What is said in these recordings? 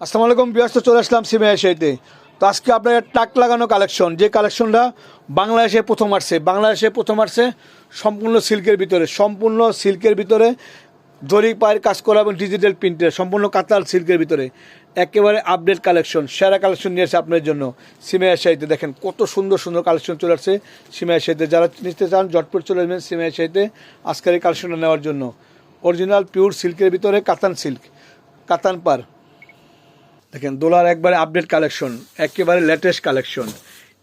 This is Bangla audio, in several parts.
আসসালামু আলাইকুম ব্যস্ত চলে আসলাম সিমে এশিয়াতে তো আজকে আপনার টাক লাগানো কালেকশন, যে কালেকশনটা বাংলাদেশে প্রথম আসছে। বাংলাদেশে প্রথম আসছে সম্পূর্ণ সিল্কের ভিতরে, সম্পূর্ণ সিল্কের ভিতরে জরি পায়ের কাজ করা এবং ডিজিটাল প্রিন্টের সম্পূর্ণ কাতার সিল্কের ভিতরে। একেবারে আপডেট কালেকশন, সেরা কালেকশন নিয়ে এসে আপনার জন্য সিমে এশিয়াতে দেখেন কত সুন্দর সুন্দর কালেকশন চলে আসছে সিমে এশিয়াতে যারা নিতে চান জটপট চলে আসবেন সিমে এশিয়াতে আজকের এই কালেকশনটা নেওয়ার জন্য। অরিজিনাল পিওর সিল্কের ভিতরে কাতান সিল্ক কাতান পার। দেখেন, দোলার একবারে আপডেট কালেকশন একেবারে লেটেস্ট কালেকশন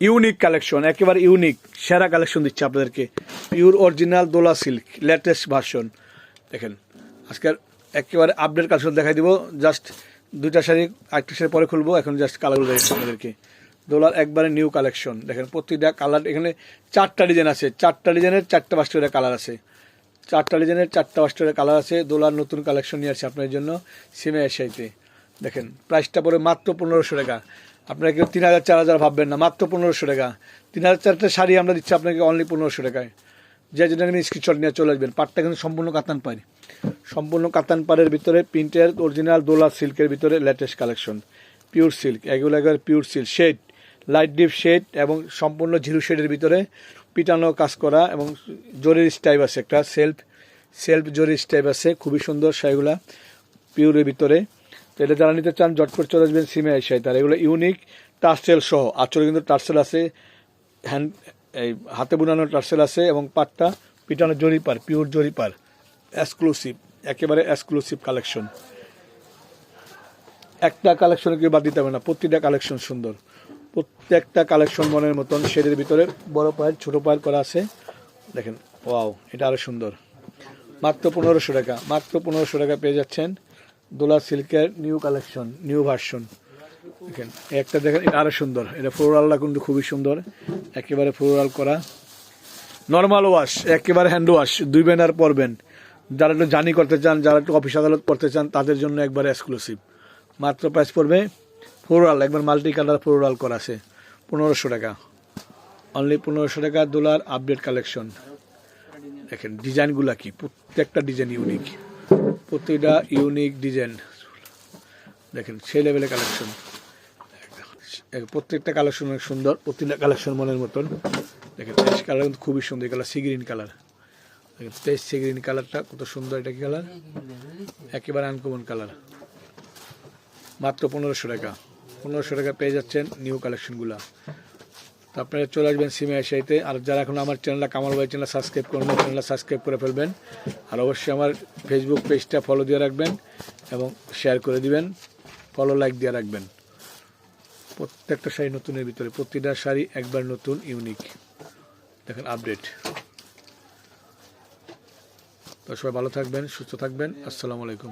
ইউনিক কালেকশন একেবারে ইউনিক সেরা কালেকশন দিচ্ছে আপনাদেরকে। Pure original Dola silk latest version দেখেন, আজকের একেবারে আপডেট কালেকশন দেখাই দিব। জাস্ট দুইটা শাড়ি একটা শাড়ি পরে খুলবো, এখন জাস্ট কালারগুলো দেখছি আপনাদেরকে। দোলার একবারে নিউ কালেকশন দেখেন, প্রতিটা কালার এখানে চারটা ডিজাইন আছে। চারটা ডিজাইনের চারটা পাঁচটা কালার আছে। চারটা ডিজাইনের চারটা পাঁচটা কালার আছে। দোলার নতুন কালেকশন নিয়ে আসছে আপনার জন্য সিমে এসাইতে দেখেন প্রাইসটা পড়ে মাত্র পনেরোশো টাকা। আপনারা কেউ তিন হাজার, চার হাজার ভাববেন না, মাত্র পনেরোশো টাকা। তিন হাজার চারটা শাড়ি আমরা দিচ্ছি আপনাকে অনলি পনেরোশো টাকায়। যে যেটা কিন্তু স্ক্রিনশট নিয়ে চলে আসবেন, পাটটা কিন্তু সম্পূর্ণ কাতান পাড়ি। সম্পূর্ণ কাতান পাড়ের ভিতরে প্রিন্টের অরিজিনাল দোলা সিল্কের ভিতরে লেটেস্ট কালেকশন পিওর সিল্ক এগুলো একবার pure silk shade light deep shade এবং সম্পূর্ণ ঝিরু শেডের ভিতরে পিটানো কাজ করা এবং জরির স্টাইপ আছে একটা সেলফ সেলফ জরির স্টাইপ আছে, খুবই সুন্দর শাড়িগুলা। পিওরের ভিতরে। তো এটা যারা নিতে চান জটপট চলে আসবেন সিমে আইসাই তার এগুলো ইউনিক টার্সেল সহ। আচলে কিন্তু টার্সেল আছে হ্যান্ড এই হাতে বুনানো টার্সেল আছে এবং পাটটা পিটানো জরিপার পিওর জরিপার এক্সক্লুসিভ একেবারে এক্সক্লুসিভ কালেকশন একটা কালেকশনে কেউ বাদ দিতে হবে না, প্রতিটা কালেকশন সুন্দর। প্রত্যেকটা কালেকশন মনের মতন শেডের ভিতরে বড় পায়ের, ছোট পায়ের করা আছে। দেখেন ওয়াও এটা আরও সুন্দর। মাত্র পনেরোশো টাকা, মাত্র পনেরোশো টাকা পেয়ে যাচ্ছেন। দোলা সিল্কের নিউ কালেকশন, নিউ ভার্সন। দেখেন একটা দেখেন, এটা আরও সুন্দর। এটা ফ্লোরালটা কিন্তু খুবই সুন্দর। একেবারে ফ্লোরাল করা। নর্মাল ওয়াশ একেবারে হ্যান্ড ওয়াশ দুই ব্যানার পরবেন যারা একটু জার্নি করতে চান, যারা একটু অফিস আদালত করতে চান, তাদের জন্য একবার এক্সক্লুসিভ মাত্র প্রাইস পড়বে ফ্লোরাল একবার মাল্টি কালার ফ্লোরাল করা আছে। পনেরোশো টাকা। অনলি পনেরোশো টাকা দোলার আপডেট কালেকশন দেখেন ডিজাইনগুলা কি? প্রত্যেকটা ডিজাইন ইউনিক প্রতিটা ইউনিক ডিজাইন দেখেন, সেই লেভেলের কালেকশন প্রত্যেকটা কালেকশন অনেক সুন্দর, প্রতিটা কালেকশন মনের মতন। দেখেন পেস্ট কালার কিন্তু খুবই সুন্দর কালার সি গ্রিন কালার দেখেন পেস্ট সি গ্রিন কালারটা কত সুন্দর, এটা কি কালার একেবারে আনকমন কালার মাত্র পনেরোশো টাকা। পনেরোশো টাকা পেয়ে যাচ্ছেন নিউ কালেকশনগুলা তো আপনারা চলে আসবেন সিমে এসাইতে আর যারা এখন আমার চ্যানেলটা, কামাল ভাই চ্যানেল সাবস্ক্রাইব করবেন চ্যানেলটা সাবস্ক্রাইব করে ফেলবেন। আর অবশ্যই আমার ফেসবুক পেজটা ফলো দিয়ে রাখবেন এবং শেয়ার করে দিবেন। ফলো লাইক দিয়ে রাখবেন। প্রত্যেকটা শাড়ি নতুনের ভিতরে, প্রতিটা শাড়ি একবার নতুন ইউনিক দেখেন আপডেট তো সবাই ভালো থাকবেন, সুস্থ থাকবেন। আসসালামু আলাইকুম।